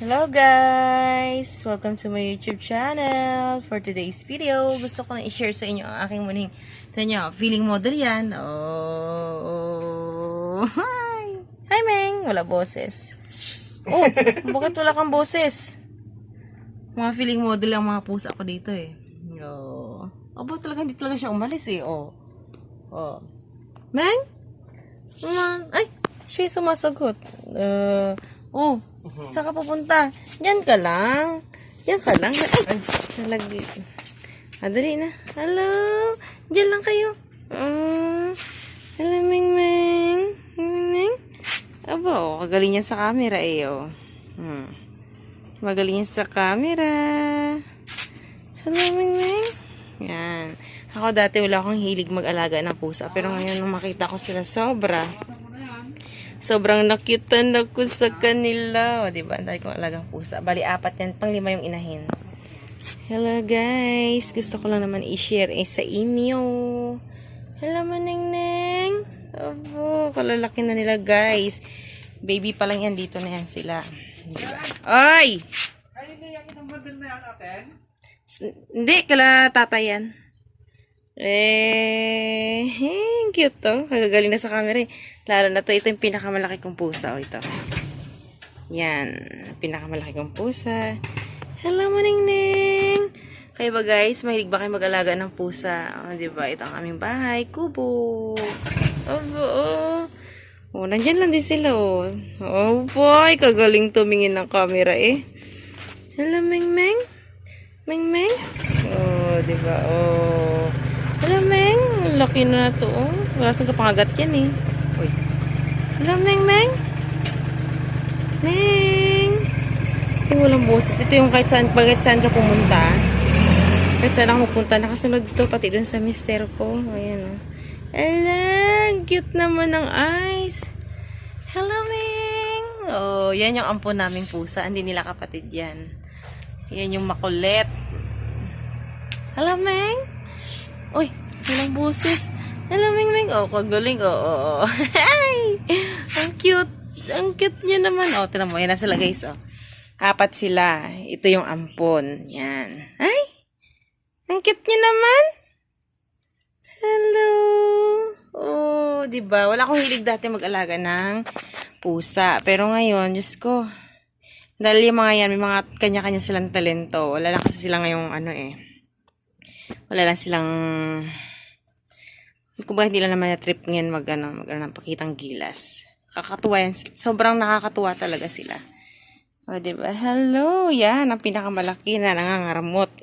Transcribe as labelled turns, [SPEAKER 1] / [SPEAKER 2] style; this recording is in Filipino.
[SPEAKER 1] Hello guys! Welcome to my YouTube channel. For today's video, gusto ko na i-share sa inyo ang aking muling Tignan nyo, feeling model yan. Oh! Hi! Hi, Meng! Wala boses. Oh! bakit wala kang boses? Mga feeling model ang mga pusa ko dito eh. Oh. Aba, talaga hindi talaga siya umalis eh. Oh. Oh. Meng? Naman. Ay, siya sumasagot. Uh, oh, saan ka pupunta? Diyan ka lang. Diyan ka lang. Ay, nalagi. Ah, dali na. Hello? Diyan lang kayo. Uh, hello, Ming Ming. Ming Ming. Aba, oh, kagaling yan sa camera eh, oh. Hmm. Magaling yan sa camera. Hello, Ming Ming. Yan. Ako dati wala akong hilig mag-alaga ng pusa. Pero ngayon nung makita ko sila sobra. Sobrang nakyutan ako sa kanila. O, diba? Ang dami kong alagang pusa. Bali, apat yan. Pang lima yung inahin. Hello, guys. Gusto ko lang naman i-share eh, sa inyo. Hello, Maneng Neng. Abo, kalalaki na nila, guys. Baby pa lang yan. Dito na yan sila. Diba? Ay!
[SPEAKER 2] Ay, hindi yung isang bundle na yan, aten?
[SPEAKER 1] S- Hindi, kala tatay yan. Eh, eh, cute to. Kagagaling na sa camera eh. Lalo na to, ito yung pinakamalaki kong pusa. O, ito. Yan. Pinakamalaki kong pusa. Hello, Maning Ning. Kayo ba guys, mahilig ba kayo mag-alaga ng pusa? O, di ba? Ito ang aming bahay. Kubo. Obo, oh. Oh, nandyan lang din sila, oh. Oh, boy. Kagaling tumingin ng camera, eh. Hello, Meng Meng. Meng Meng? Oh, di ba? Oh. Laki na na to, oh. Wala saan kapangagat yan, eh. Uy. Hello, Meng Meng. Meng. Ito yung walang boses. Ito yung kahit saan, kahit saan ka pumunta. Kahit saan ako pupunta, nakasunod to pati dun sa mister ko. Ayan, oh. Hello, ang cute naman ng eyes. Hello, Meng. Oh, yan yung ampon naming pusa. Hindi nila kapatid yan. Yan yung makulit. Hello, Meng. Uy, walang boses. Hello, Meng Meng. Oh, kagaling. Oo, oh, oo. Oh, Hi! Ang cute. Ang cute niya naman. Oh, tinan mo. Yan na sila, guys. Oh. Apat sila. Ito yung ampon. Yan. Ay! Ang cute niya naman. Hello. Oh, 'di ba? Wala akong hilig dati mag-alaga ng pusa. Pero ngayon, Diyos ko. Dahil yung mga yan, may mga kanya-kanya silang talento. Wala lang kasi sila ngayong ano eh. Wala lang silang kumbaga hindi lang naman na trip ngayon mag ano, mag ano, pakitang gilas. Kakatuwa yan. Sobrang nakakatuwa talaga sila. O, diba? Hello! Yan, ang pinakamalaki na nangangaramot.